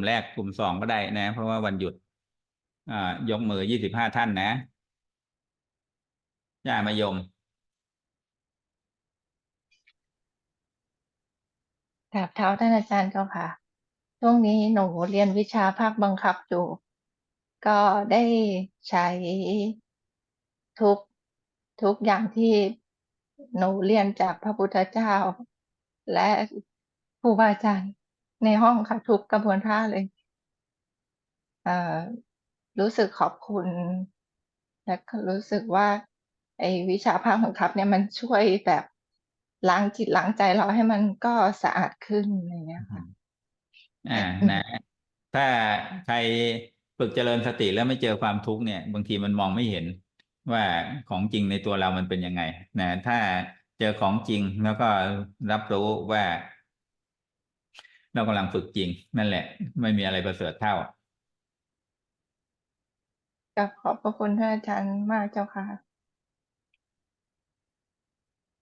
ลุ่มแรกกลุ่มสองก็ได้นะ เพราะว่าวันหยุดยกมือยี่สิบห้าท่านนะย่ามายมกราบเท้าท่านอาจารย์เจ้าค่ะ ช่วงนี้หนูเรียนวิชาภาคบังคับอยู่ ก็ได้ใช้ทุกทุกอย่างที่หนูเรียนจากพระพุทธเจ้า และครูบาอาจารย์ ในห้องค่ะ ทุกกระบวนท่าเลยเอ่อรู้สึกขอบคุณ และรู้สึกว่า ไอ้วิชาภาคบังคับ เนี่ยมันช่วยแบบล้างจิตล้างใจเราให้มันก็สะอาดขึ้นอะไรอย่างเงี้ยค่ะอ่านะถ้าใครฝึกเจริญสติแล้วไม่เจอความทุกข์เนี่ย บางทีมันมองไม่เห็นว่าของจริงในตัวเรามันเป็นยังไงนะถ้าเจอของจริงแล้วก็รับรู้ว่า เรากำลังฝึกจริง นั่นแหละ ไม่มีอะไรประเสริฐเท่ากับขอบพระคุณท่านอาจารย์มากเจ้าค่ะ